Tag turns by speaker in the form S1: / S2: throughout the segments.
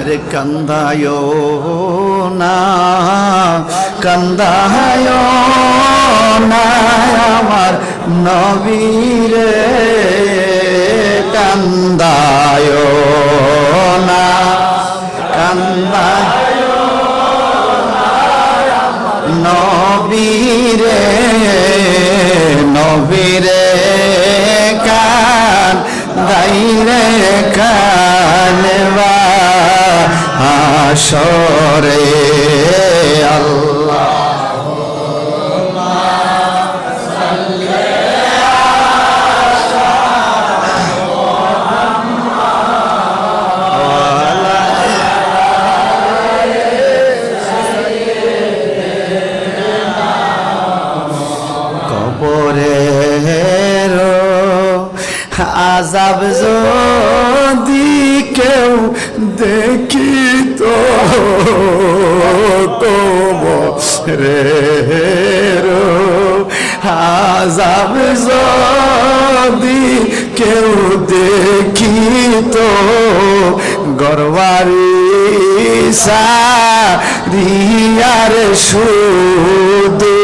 S1: রে কান্দায় না কান্দায় না আমার নবীরে কান্দায় আসরে আল্লাহ। আজাব যদি কেউ দেখিত কবরের আজাব যদি কেউ দেখিত গরবারি রিয়ার শুধু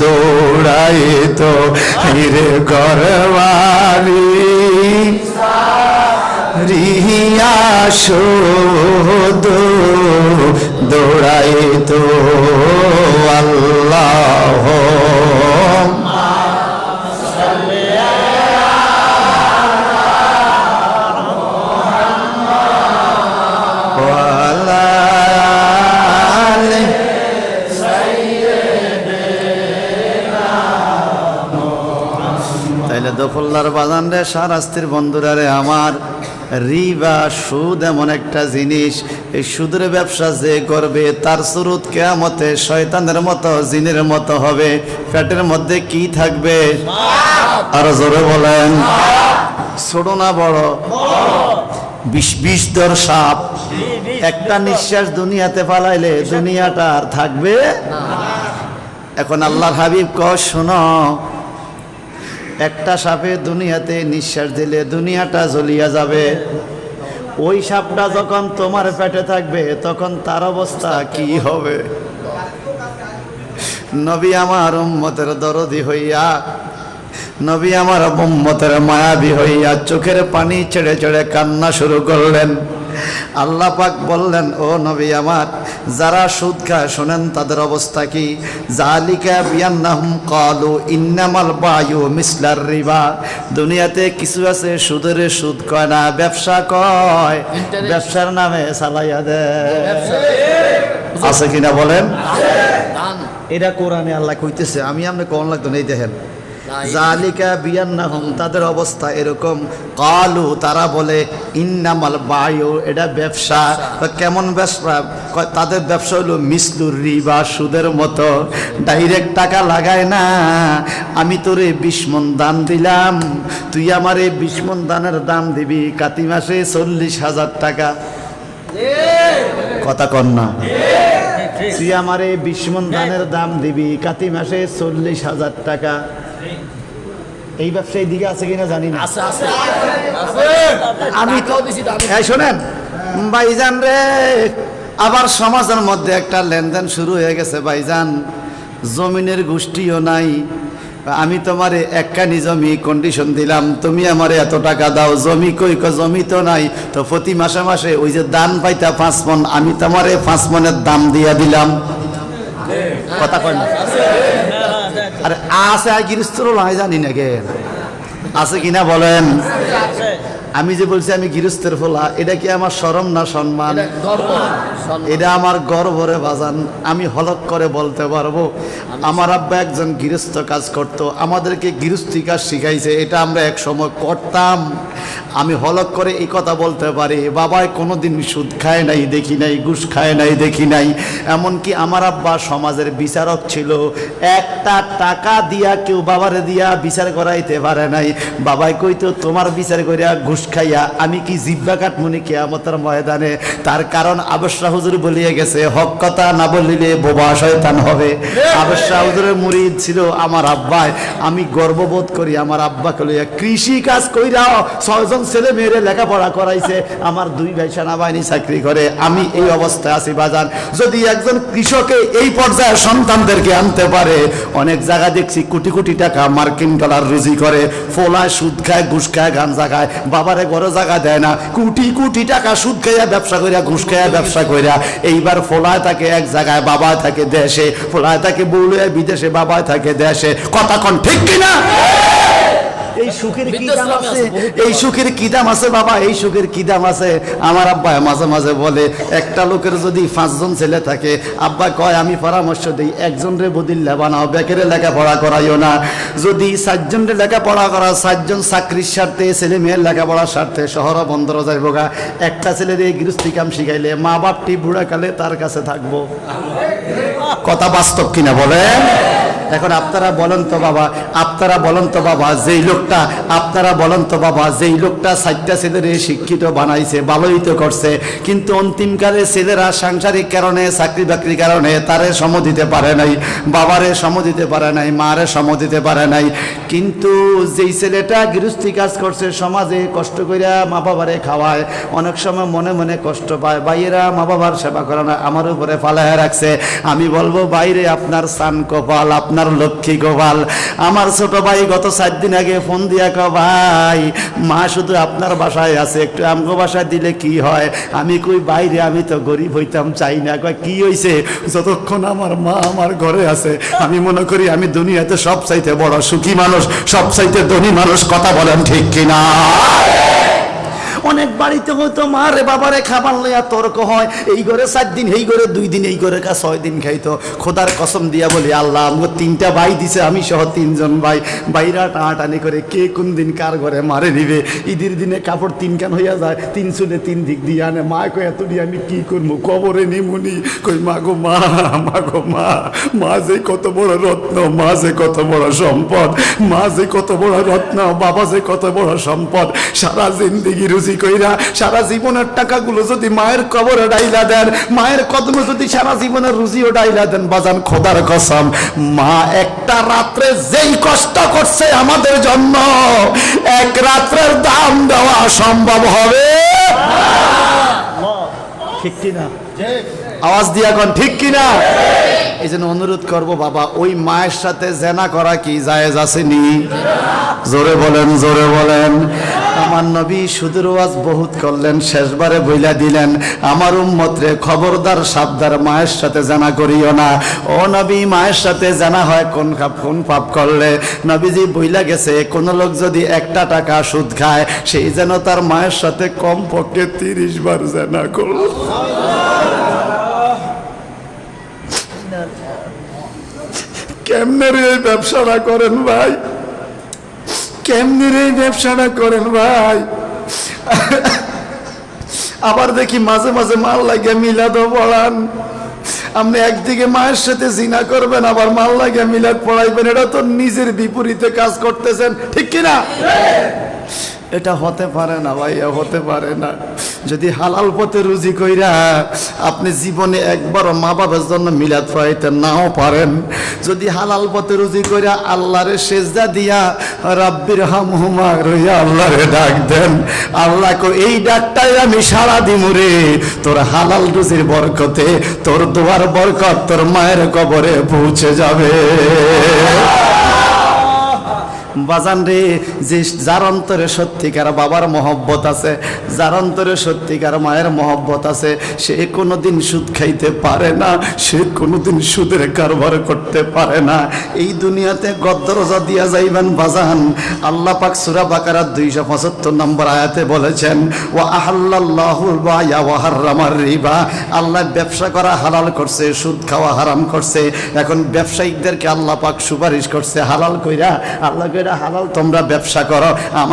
S1: দৌড়াই তো হিরে গরবারি রিয়া শুধু দৌড়াই তো আল্লাহ। তাইলে দফল্লার বাজান রে সারাস্তির বন্ধুরা রে আমার। রিবা, সুদ এমন একটা জিনিস, এই সুদের ব্যবসা যে করবে, তার সুরুত কেয়ামতে শয়তানের মতো, জিনের মতো হবে। পেটের মধ্যে কি থাকবে? আরও জোরে বলেন। ছোট না বড়? বিষ দর সাপ। একটা নিঃশ্বাস দুনিয়াতে পালাইলে দুনিয়াটা আর থাকবে? এখন আল্লাহর হাবিব ক শোনো একটা সাপে দুনিয়াতে নিঃশ্বাস দিলে দুনিয়াটা জ্বলিয়া যাবে। ওই সাপটা যখন তোমার পেটে থাকবে, তখন তার অবস্থা কি হবে? নবী আমার উম্মতের দরদি হইয়া, নবী আমার উম্মতের মায়াবী হইয়া চোখের পানি ছেড়ে ছেড়ে কান্না শুরু করলেন। আল্লাহ পাক বললেন ও নবী আমার যারা সুদ খায় শোনেন তাদের অবস্থা কি? জালিকা বিয়ান্নাহুম কালু ইন্নামাল বায়ু মিসলার রিবা। দুনিয়াতে কিছু আছে সুদের সুদ কয় না ব্যবসা কয়। ব্যবসার নামে চালাইয়া দেয় আছে কিনা বলেন? এটা কোরআনে আল্লাহ কইতেছে আমি আপনি কোন লাগতো নেই দেখেন। জালিকা বিয়ান্নাহুম, তাদের অবস্থা এরকম। কালু, তারা বলে, ইন্নামাল বায়ু এটা ব্যবসা। কেমন ব্যবসা? তাদের ব্যবসা হলো মিসলুর রিবা, সুদের মতো। ডাইরেক্ট টাকা লাগায় না। আমি তোরে বিস্মন দান দিলাম। তুই আমার এই বিস্মন দানের দাম দিবি। কাতি মাসে চল্লিশ হাজার টাকা। কথা কর না। তুই আমার এই বিস্মন দানের দাম দিবি। কাতি মাসে চল্লিশ হাজার টাকা। এই ব্যবসায়ী দিকে আছে কিনা জানি না। আমি তো শোনেন ভাইজান রে আবার সমাজের মধ্যে একটা লেনদেন শুরু হয়ে গেছে ভাইজান। জমিনের গোষ্ঠীও নাই। আমি তোমারে একখানি জমি কন্ডিশন দিলাম তুমি আমারে এত টাকা দাও জমি কই জমি তো নাই। তো প্রতি মাসে মাসে ওই যে দান পাইতা পাঁচ মন আমি তোমারে পাঁচ মনের দাম দিয়া দিলাম। কথা কয় না। আরে আছে আর গৃহস্থর লাই জানি না কে। আছে কিনা বলেন? আমি যে বলছি আমি গৃহস্থের ফোলা এটা কি আমার শরম না সম্মান?
S2: এটা সম্মান।
S1: এটা আমার গর্বরে বাজান আমি হলক করে বলতে পারব। আমার আব্বা একজন গৃহস্থ কাজ করত আমাদেরকে গৃহস্থী কাজ শিখাইছে এটা আমরা এক সময় করতাম। আমি হলক করে এই কথা বলতে পারি বাবায় কোনোদিন সুদ খায় নাই, দেখি নাই, ঘুষ খায় নাই, দেখি নাই। এমনকি আমার আব্বা সমাজের বিচারক ছিল, একটা টাকা দিয়া কেউ বাবারে দিয়া বিচার করাইতে পারে নাই। বাবাই কইতো, তোমার বিচার করিয়া ঘুষ খাইয়া আমি কি জিব্বা কাটমুনি কেয়ামতের ময়দানে? তার কারণ আবশ্যা হুজুর বলিয়ে গেছে, হক কথা না বলিলে বোবা শয়তান হবে। আবশ্যা হুজুরের মুরিদ ছিল আমার আব্বায় আমি গর্ববোধ করি আমার আব্বাকে লইয়া, কৃষি কাজ কইরা ছয়জন ছেলে মেয়েরে লেখাপড়া করাইছে, আমার দুই ভাই সেনাবাহিনী চাকরি করে, আমি এই অবস্থায় আছি বাজান যদি একজন কৃষকে এই পর্যায়ে সন্তানদেরকে আনতে পারে, অনেক জায়গা দেখছি কোটি কোটি টাকা মার্কিন ডলার রুজি করে, ফোলায় সুদ খায়, ঘুষ খায় গাঞ্জা খায়, বাবারে ঘরে জায়গা দেয় না, কোটি কোটি টাকা সুদ খাইয়া ব্যবসা করিয়া, ঘুষ খাইয়া ব্যবসা করিয়া, এইবার ফোলায় থাকে এক জায়গায় বাবা থাকে দেশে, ফোলায় থাকে বউলিয়া বিদেশে বাবা থাকে দেশে, কথা কন ঠিক কিনা? এই সুখের কি দাম আছে? এই সুখের কি দাম আছে বাবা? এই সুখের কি দাম আছে? আমার আব্বা মাঝে মাঝে বলে একটা লোকের যদি পাঁচজন ছেলে থাকে আব্বা কয় আমি পরামর্শ দিই একজন রে বদিল্লা বানাও বেকেরে লেখাপড়া করাইও না। যদি চারজন রে লেখাপড়া করা চারজন চাকরির স্বার্থে ছেলে মেয়ের লেখাপড়ার স্বার্থে শহর বন্দর যাইব গা। একটা ছেলের এই গৃহস্থী কাম শিখাইলে মা বাপটি বুড়াকালে তার কাছে থাকব। কথা বাস্তব কিনা বলেন? এখন আপনারা বলেন তো বাবা, আপনারা বলেন তো বাবা, যেই লোকটা, আপনারা বলেন তো বাবা, যেই লোকটা সাতটা ছেলেরে শিক্ষিত বানাইছে, ভালোই তো করছে, কিন্তু অন্তিমকালে ছেলেরা সাংসারিক কারণে চাকরি বাকরির কারণে তারে সম দিতে পারে নাই, বাবারে সম দিতে পারে নাই, মারে সম দিতে পারে নাই। কিন্তু যেই ছেলেটা গৃহস্থী কাজ করছে, সমাজে কষ্ট কইরা মা বাবারে খাওয়ায়, অনেক সময় মনে মনে কষ্ট পায় বাইরা মা বাবার সেবা করে না আমার উপরে ফালায় রাখছে। আমি বলব বাইরে আপনার সান কপাল, আপনার লক্ষ্মী গোপাল আমার ছোট ভাই গত সাত দিন আগে ফোন দিয়া ক ভাই, মা শুধু আপনার বাসায় আছে, একটু আমগো বাসায় দিলে কি হয়? আমি কই, বাইরে আমি তো গরিব হইতাম, চাই না। কয়, কি হইছে? যতক্ষণ আমার মা আমার ঘরে আছে, আমি মনে করি আমি দুনিয়াতে সব চাইতে বড় সুখী মানুষ সব চাইতে ধনী মানুষ, কথা বলেন ঠিক কিনা? অনেক বাড়িতে হয়তো মা রে বাবারে খাবার লইয়া তর্ক হয়। এই ঘরে চার দিন, এই ঘরে দুই দিন, এই ঘরে কা ছয় দিন খাইতো। খোদার কসম দিয়া বলি, আল্লাহ আমাকে তিনটা ভাই দিছে, আমি সহ তিনজন ভাই। বাইরা টানাটানি করে কে কোন দিন কার ঘরে মারে নিবে? ঈদের দিনে কাপড় তিন কান হইয়া যায়, তিন চুলে তিন দিক দিয়ে আনে। মা কই এত দিয়ে আমি কি করব? কবরে নিমুনি। কই মা গো মা মা গো মা মা যে কত বড় রত্ন, মা যে কত বড় সম্পদ, মা যে কত বড় রত্ন, বাবা যে কত বড় সম্পদ, সারা জিন্দিগি রুজি কইরা সারা জীবনের টাকাগুলো যদি মায়ের কবরে ডাইলা দেন মায়ের কদমে যদি সারা জীবনের রুজিও ডাইলা দেন বাজান খোদার কসম মা একটা রাত্রে যেই কষ্ট করছে আমাদের জন্য এক রাত্রের দাম দেওয়া সম্ভব হবে? ঠিক কিনা? আওয়াজ দিয়া কন ঠিক কিনা? এই জন্য অনুরোধ করব বাবা ওই মায়ের সাথে জেনা করা কি জায়েজ আসেনি জোরে বলেন জোরে বলেন। আমার নবী সুদূর ওয়াজ বহুত করলেন, শেষবারে বইলা দিলেন, আমার উম্মতরে খবরদার সাবদার মায়ের সাথে জানা করিও না। ও নবী, মায়ের সাথে জানা হয় কোন খাপ, কোন পাপ করলে? নবীজি বইলা গেছে, কোন লোক যদি একটা টাকা সুদ খায়, সেই যেন তার মায়ের সাথে কম পক্ষে তিরিশ বার জানা করল। কেমনে এই ব্যবসাটা করেন ভাই? কেমনে রে ব্যবসাটা করেন ভাই? আবার দেখি মাঝে মাঝে মাল লাগে মিলাদ পড়ান। আপনি একদিকে মায়ের সাথে জিনা করবেন, আবার মাল লাগে মিলাদ পড়াইবেন। এটা তো নিজের বিপরীতে কাজ করতেছেন। ঠিক কিনা? এটা হতে পারে না ভাইয়া, হতে পারে না। যদি হালাল পথে রুজি কইরা আপনি জীবনে একবারও মা বাবার জন্য মিলাদ পাইতে নাও পারেন। যদি হালাল পথে রুজি কইরা আল্লাহরে সেজদা দিয়া রাব্বির হাম হামহুমা রইয়া আল্লাহরে ডাক দেন, আল্লাহ কো, এই ডাকটাই আমি সারা দিমুরে তোর হালাল রুজির বরকতে, তোর দোয়ার বরকত তোর মায়ের কবরে পৌঁছে যাবে। বাজান রে, যে যার অন্তরে সত্যিকার বাবার মহব্বত আছে, যার অন্তরে সত্যিকার মায়ের মহব্বত আছে, সে কোনোদিন সুদ খাইতে পারে না, সে কোনোদিন সুদের কারবার করতে পারে না। এই দুনিয়াতে গদ্দরজা দিয়া যাইবেন বাজান। আল্লাহ পাক সুরা বাকারা দুইশো পঁচাত্তর নম্বর আয়াতে বলেছেন ও আহাল্লাহুল রিবা। আল্লাহ ব্যবসা করা হালাল করছে, সুদ খাওয়া হারাম করছে। এখন ব্যবসায়িকদেরকে আল্লাহ পাক সুপারিশ করছে, হালাল কইরা আল্লাহ হালাল তোমরা ব্যবসা করো। আমার